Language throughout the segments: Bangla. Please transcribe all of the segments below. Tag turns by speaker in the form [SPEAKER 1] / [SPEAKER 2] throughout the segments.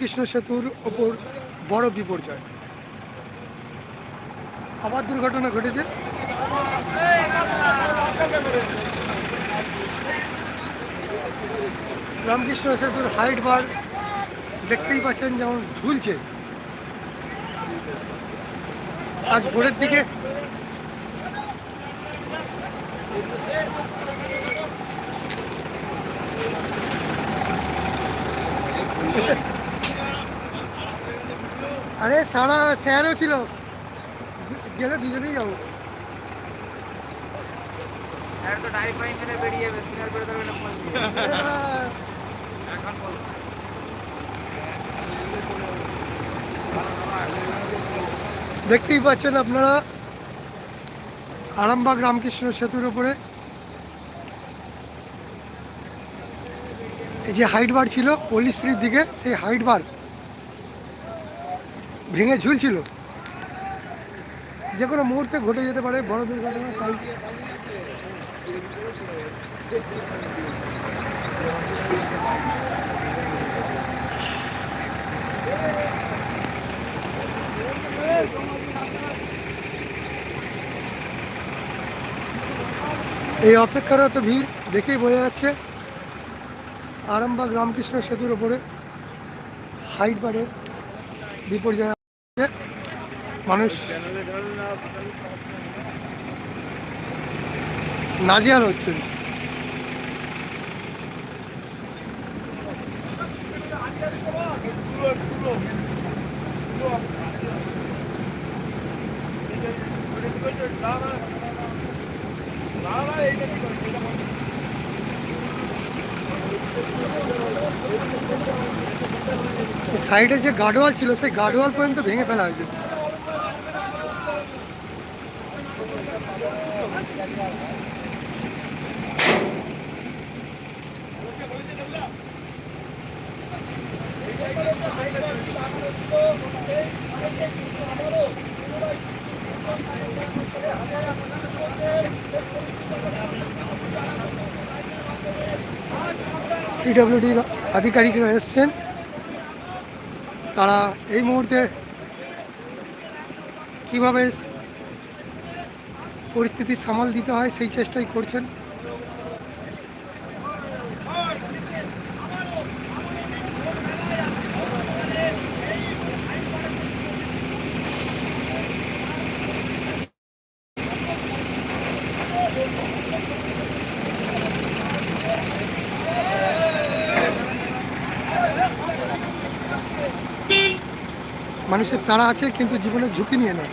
[SPEAKER 1] কৃষ্ণ সেতুর ওপর বড় বিপর্যয়। আবার দুর্ঘটনা ঘটেছে। রামকৃষ্ণ সেতুর হাইট বার দেখতেই পাচ্ছেন যেমন ঝুলছে। আজ ভোরের দিকে আরে সারা স্যারও ছিল। গেলে দুজনেই যাব। দেখতেই পাচ্ছেন আপনারা আরামবাগ রামকৃষ্ণ সেতুর উপরে এই যে হাইট বার ছিল পল্লীশ্রীর দিকে সেই হাইট বার ভেঙে ঝুলছিল যে কোনো মুহূর্তে ঘটে যেতে পারে, বড় দুর্ঘটনা এই অপেক্ষারত ভিড় দেখেই বোঝা যাচ্ছে, আরামবাগ রামকৃষ্ণ সেতুর ওপরে হাইট বারে বিপর্যয়। মানুষ। নাজিয়ার হচ্ছে সাইডে যে গার্ডওয়াল ছিল সেই গার্ডওয়াল পর্যন্ত ভেঙে ফেলা হয়েছে। পিডব্লিউডির আধিকারিকরা এসছেন। তারা এই মুহূর্তে কীভাবে পরিস্থিতি সামাল দিতে হয়, সেই চেষ্টাই করছেন। মানুষের তারা আছে, কিন্তু জীবনের ঝুঁকি নিয়ে নেয়।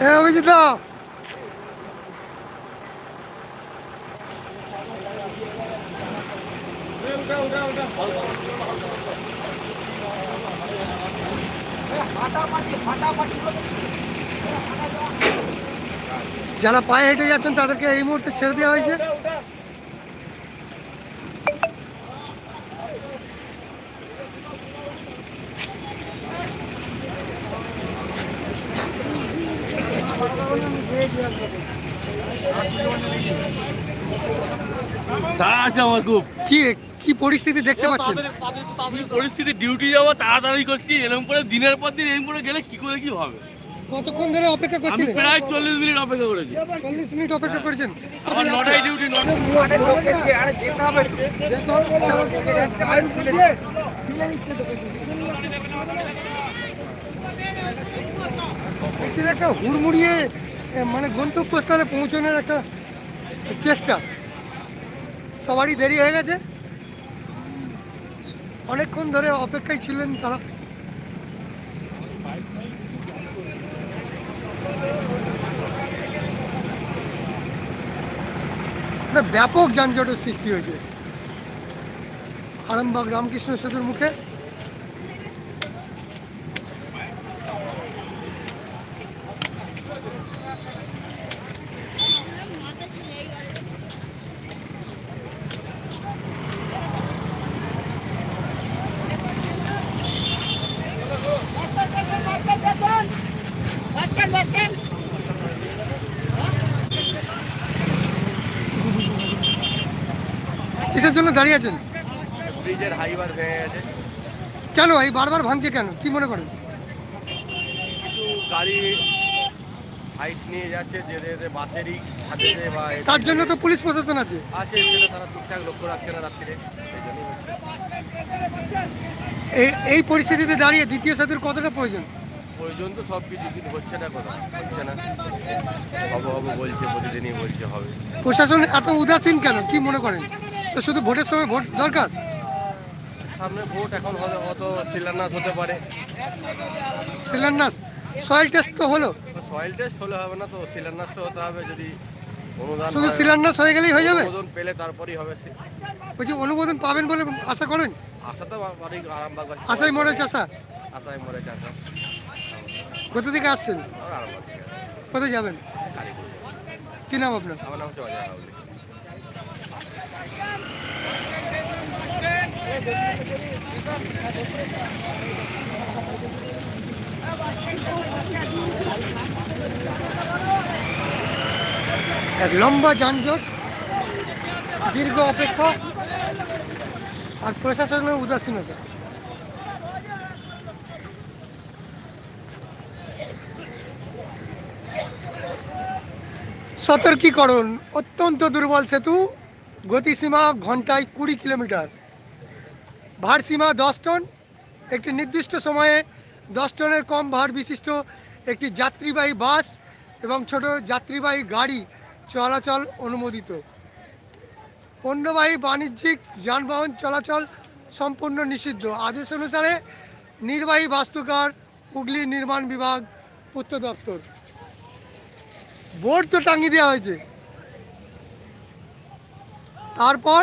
[SPEAKER 1] হ্যাঁ অভিজিৎ দা। যারা পায়ে হেঁটে যাচ্ছেন তাদেরকে এই মুহূর্তে ছেড়ে দেওয়া হয়েছে।
[SPEAKER 2] তারা আছে আমার খুব।
[SPEAKER 1] কি কি পরিস্থিতি দেখতে পাচ্ছেন?
[SPEAKER 2] পরিস্থিতি ডিউটি যাব তাড়াতাড়ি করছি এরকম করে দিনের পর দিন এরকম করে গেলে কি করে কি হবে?
[SPEAKER 1] কতক্ষণ ধরে অপেক্ষা করছিলেন?
[SPEAKER 2] প্রায় চল্লিশ মিনিট অপেক্ষা করেছি।
[SPEAKER 1] চল্লিশ মিনিট অপেক্ষা করেছেন।
[SPEAKER 2] নটায় ডিউটি নটায়
[SPEAKER 1] মিছিল একটা হুড়মুড়িয়ে মানে গন্তব্যস্থলে পৌঁছানোর একটা চেষ্টা। সবারই দেরি হয়ে গেছে। অনেকক্ষণ ধরে অপেক্ষায় ছিলেন তারা। ব্যাপক যানজটের সৃষ্টি হয়েছে। আরামবাগ রামকৃষ্ণ সেতুর মুখে। জন্য দাঁড়িয়ে আছেন?
[SPEAKER 3] ব্রিজের হাইবার ভেঙে গেছে।
[SPEAKER 1] কেন? এই বারবার ভাঙছে কেন? কি মনে করেন?
[SPEAKER 3] কিছু গাড়ি হাইট নিয়ে যাচ্ছে বাসেরই হাতে বা
[SPEAKER 1] তার জন্য তো পুলিশ প্রশাসন আছে।
[SPEAKER 3] আছে সেটা তারা ঠিকঠাক লক্ষ্য রাখছে না রাত্রিরে।
[SPEAKER 1] এই পরিস্থিতিতে দাঁড়িয়ে দ্বিতীয় সেতুর কতটা প্রয়োজন?
[SPEAKER 3] প্রয়োজন তো সব কিছু কিন্তু হচ্ছে না কথা হচ্ছে না। হব হব বলছে প্রতিদিনই বলছে হবে।
[SPEAKER 1] প্রশাসন এত উদাসীন কেন? কি মনে করেন? তো শুধু ভোটের সময় ভোট দরকার?
[SPEAKER 3] সামনে ভোট এখন হলে হয়তো শিলান্যাস হতে পারে।
[SPEAKER 1] শিলান্যাস? সয়েল টেস্ট তো হলো।
[SPEAKER 3] সয়েল টেস্ট হলে হবে না তো শিলান্যাস তো হতে হবে যদি অনুদান
[SPEAKER 1] শুধু। শিলান্যাস হয়ে গেলেই হয়ে যাবে?
[SPEAKER 3] অনুমোদন পেলে তারপরেই হবে
[SPEAKER 1] বলছি অনুমোদন পাবেন বলে আশা করেন?
[SPEAKER 3] আশা তো বাড়ি আরামবাগ
[SPEAKER 1] আশাই মরে চাষা?
[SPEAKER 3] আশায় মরেছে আশা
[SPEAKER 1] কোথা থেকে আসছেন? কোথায় যাবেন। কি নাম আপনার?
[SPEAKER 3] আমার নাম হচ্ছে
[SPEAKER 1] এক লম্বা যানজট দীর্ঘ অপেক্ষা আর প্রশাসনের উদাসীনতা। সতর্কীকরণ অত্যন্ত দুর্বল সেতু গতিসীমা ঘন্টায় কুড়ি কিলোমিটার। ভারসীমা দশ টন। একটি নির্দিষ্ট সময়ে দশ টনের কম ভার বিশিষ্ট একটি যাত্রীবাহী বাস এবং ছোট যাত্রীবাহী গাড়ি চলাচল অনুমোদিত। পণ্যবাহী বাণিজ্যিক যানবাহন চলাচল সম্পূর্ণ নিষিদ্ধ। আদেশ অনুসারে নির্বাহী বাস্তুকার, হুগলি নির্মাণ বিভাগ উত্তর দপ্তর। বোর্ড তো টাঙিয়ে দেওয়া হয়েছে। তারপর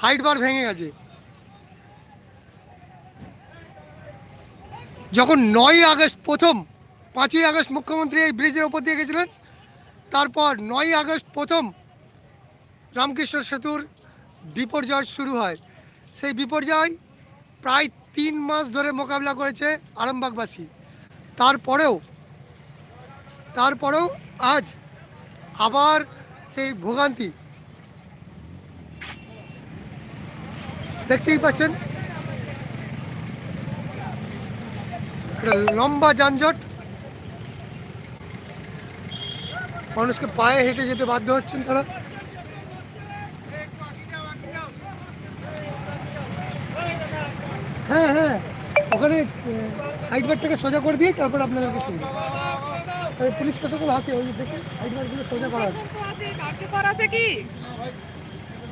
[SPEAKER 1] হাইট বার ভেঙে গেছে। যখন নয় আগস্ট প্রথম, পাঁচই আগস্ট মুখ্যমন্ত্রী এই ব্রিজের ওপর দিয়ে গেছিলেন, তারপর নয় আগস্ট প্রথম রামকৃষ্ণ সেতুর বিপর্যয় শুরু হয়। সেই বিপর্যয় প্রায় তিন মাস ধরে মোকাবিলা করেছে আরামবাগবাসী। তারপরেও তারপরেও আজ আবার সেই ভোগান্তি দেখতেই পাচ্ছেন। লম্বা যানজট। মানুষকে পায়ে হেঁটে যেতে বাধ্য হচ্ছেন তারা। হ্যাঁ হ্যাঁ। ওখানে হাইটবারটাকে সোজা করে দিয়ে তারপর আপনাদেরকে ছিল পুলিশ প্রশাসন আছে ওই দেখে হাইটবারগুলো সোজা করা আছে।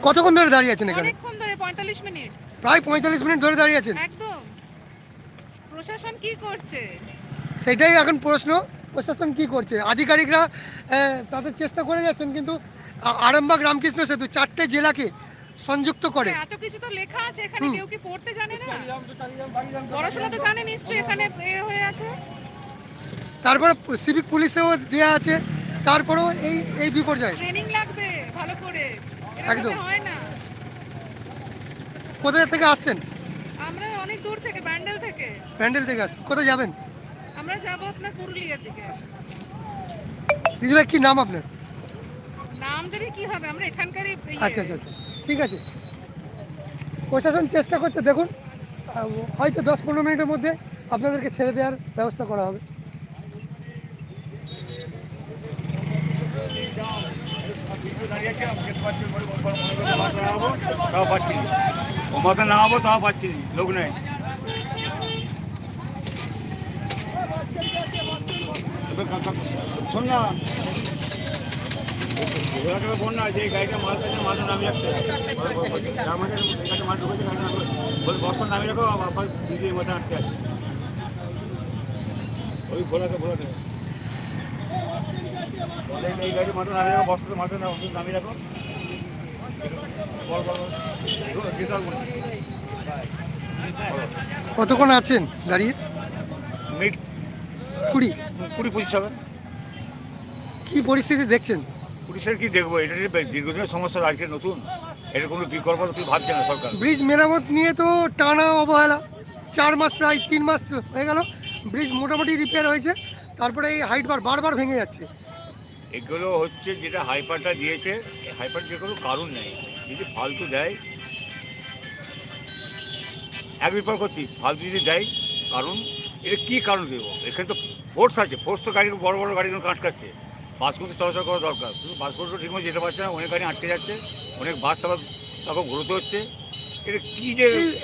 [SPEAKER 1] কতক্ষণ ধরে দাঁড়িয়ে আছেন এখানে?
[SPEAKER 4] পঁয়তাল্লিশ মিনিট।
[SPEAKER 1] প্রায় পঁয়তাল্লিশ মিনিট ধরে দাঁড়িয়ে আছেন।
[SPEAKER 4] একদম। প্রশাসন কি করছে?
[SPEAKER 1] সেটাই এখন প্রশ্ন প্রশাসন কি করছে? আধিকারিকরা তাদের চেষ্টা করে যাচ্ছেন কিন্তু আরামবাগ রামকৃষ্ণ সেতু চারটে জেলাকে সংযুক্ত করে।
[SPEAKER 4] এত কিছু তো লেখা আছে এখানে কেউ কি পড়তে জানে না? পড়াশোনা তো জানে নিশ্চয়ই এখানে এ হয়ে আছে।
[SPEAKER 1] তারপরে সিভিক পুলিশেও দেওয়া আছে তারপরেও এই এই বিপর্যয়।
[SPEAKER 4] ট্রেনিং লাগবে ভালো করে।
[SPEAKER 1] একদম।
[SPEAKER 4] হয় না।
[SPEAKER 1] কোথায় থেকে আসছেন?
[SPEAKER 4] আমরা অনেক দূর থেকে ব্যান্ডেল থেকে।
[SPEAKER 1] প্যান্ডেল থেকে আসছেন। কোথায় যাবেন?
[SPEAKER 4] আমরা যাব আপনার পুরুলিয়ার দিকে।
[SPEAKER 1] দিদিভাই কি নাম আপনার?
[SPEAKER 4] নাম জানি কি হবে আমরা এখানকারই ইয়ে।
[SPEAKER 1] আচ্ছা আচ্ছা আচ্ছা। ঠিক আছে। প্রশাসন চেষ্টা করছে দেখুন হয়তো দশ পনেরো মিনিটের মধ্যে আপনাদেরকে ছেড়ে দেওয়ার ব্যবস্থা করা হবে।
[SPEAKER 5] তাও পাচ্ছি না ও মাথা নামাবো তাও পাচ্ছি লোক নেই শোন না বল না যে গাড়িটা মাল আছে মালটা নামিয়ে গাড়িটা মাল ঢুকেছে গাড়িটা নামিয়ে রাখো আবার মধ্যে আটকে আছে বলে এই গাড়ি নামিয়ে রাখো নামিয়ে রাখো।
[SPEAKER 1] কতক্ষণ আছেন দাঁড়িয়ে?
[SPEAKER 5] মিনিট
[SPEAKER 1] কুড়ি।
[SPEAKER 5] কুড়ি পঁচিশ হবে।
[SPEAKER 1] কি পরিস্থিতি দেখছেন?
[SPEAKER 5] পুলিশের কি দেখব? এটা দীর্ঘদিনের সমস্যা আজকে নতুন। এটা কোনো বিকল্প তুই ভাবছে না সরকার।
[SPEAKER 1] ব্রিজ মেরামত নিয়ে তো টানা অবহেলা। চার মাস প্রায় তিন মাস হয়ে গেল। ব্রিজ মোটামুটি রিপেয়ার হয়েছে। তারপরে এই হাইট বার বারবার ভেঙে যাচ্ছে।
[SPEAKER 5] এগুলো হচ্ছে যেটা হাইপারটা দিয়েছে, হাইপার যে কোনো কারণ নেই। যদি ফালতু দেয়, এক বিপর করছি ফালতু যদি দেয়, কারণ এটা কী কারণ দেবো? এখানে তো ফোর্স আছে ফোর্স তো গাড়ি বড় বড় গাড়িগুলো কাজ কাটছে বাসগুলো তো চলাচল করা দরকার, কিন্তু বাসগুলো তো ঠিকমতো যেতে পারছে না, অনেক গাড়ি আটকে যাচ্ছে, অনেক বাস আবার তখন ঘুরতে হচ্ছে।
[SPEAKER 1] এই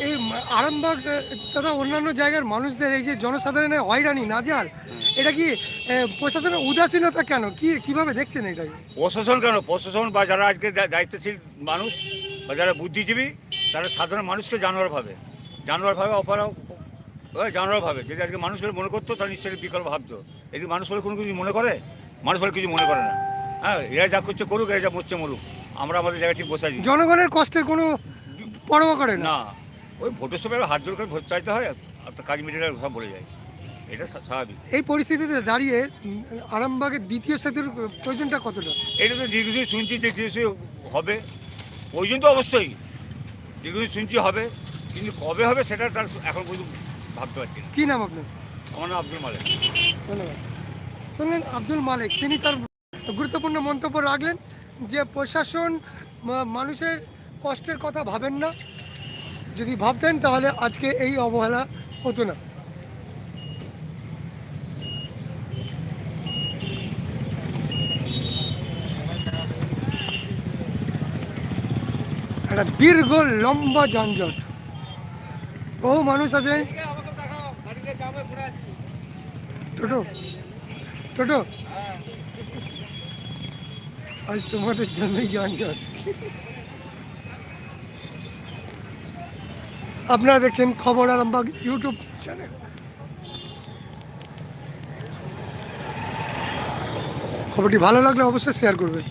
[SPEAKER 1] এই আরামবাগ তথা অন্যান্য জায়গার মানুষদের এই যে জনসাধারণের হয়রানি নাজাল এটা কি প্রশাসনের উদাসীনতা কেন? কি কীভাবে দেখছেন এটাকে
[SPEAKER 5] প্রশাসন কেন? প্রশাসন বা যারা আজকে দায়িত্বশীল মানুষ বা যারা বুদ্ধিজীবী তারা সাধারণ মানুষকে জানোয়ার ভাবে জানোয়ার ভাবে অপরা জানোয়ার ভাবে যদি আজকে মানুষ বলে মনে করতো তাহলে নিশ্চয়ই বিকল্প ভাবতো। এই মানুষ বলে কোনো কিছু মনে করে মানুষ বলে কিছু মনে করে না। হ্যাঁ এরা যা করছে করুক এরা যা মরছে মরুক। আমরা আমাদের জায়গায় ঠিক বসে
[SPEAKER 1] জনগণের কষ্টের কোনো পরোয়া করে না।
[SPEAKER 5] না ওই ভোটের সময় হাত জোর করে ভোট চাইতে হয় আর কাজ মিটিয়ে সব বলে যায়। এটা স্বাভাবিক।
[SPEAKER 1] এই পরিস্থিতিতে দাঁড়িয়ে আরামবাগের দ্বিতীয় সেতুর প্রয়োজনটা কতটা?
[SPEAKER 5] এটা তো দীর্ঘদিন শুনছি যে হবে। প্রয়োজন তো অবশ্যই। দীর্ঘদিন শুনছি হবে কিন্তু কবে হবে সেটা তার এখন পর্যন্ত ভাবতে পারছি না।
[SPEAKER 1] কি নাম আপনার?
[SPEAKER 5] আমার নাম আব্দুল মালিক।
[SPEAKER 1] ধন্যবাদ। শুনলেন আব্দুল মালিক তিনি তার গুরুত্বপূর্ণ মন্তব্য রাখলেন যে প্রশাসন মানুষের কষ্টের কথা ভাবেন না। যদি ভাবতেন তাহলে আজকে এই অবহেলা হতো না। একটা দীর্ঘ, লম্বা যানজট। বহু মানুষ আছে। টোটো? টোটো? আজ তোমাদের জন্যই যানজট। আপনারা দেখছেন খবর আরামবাগ ইউটিউব চ্যানেল। খবরটি ভালো লাগলে অবশ্যই শেয়ার করবেন।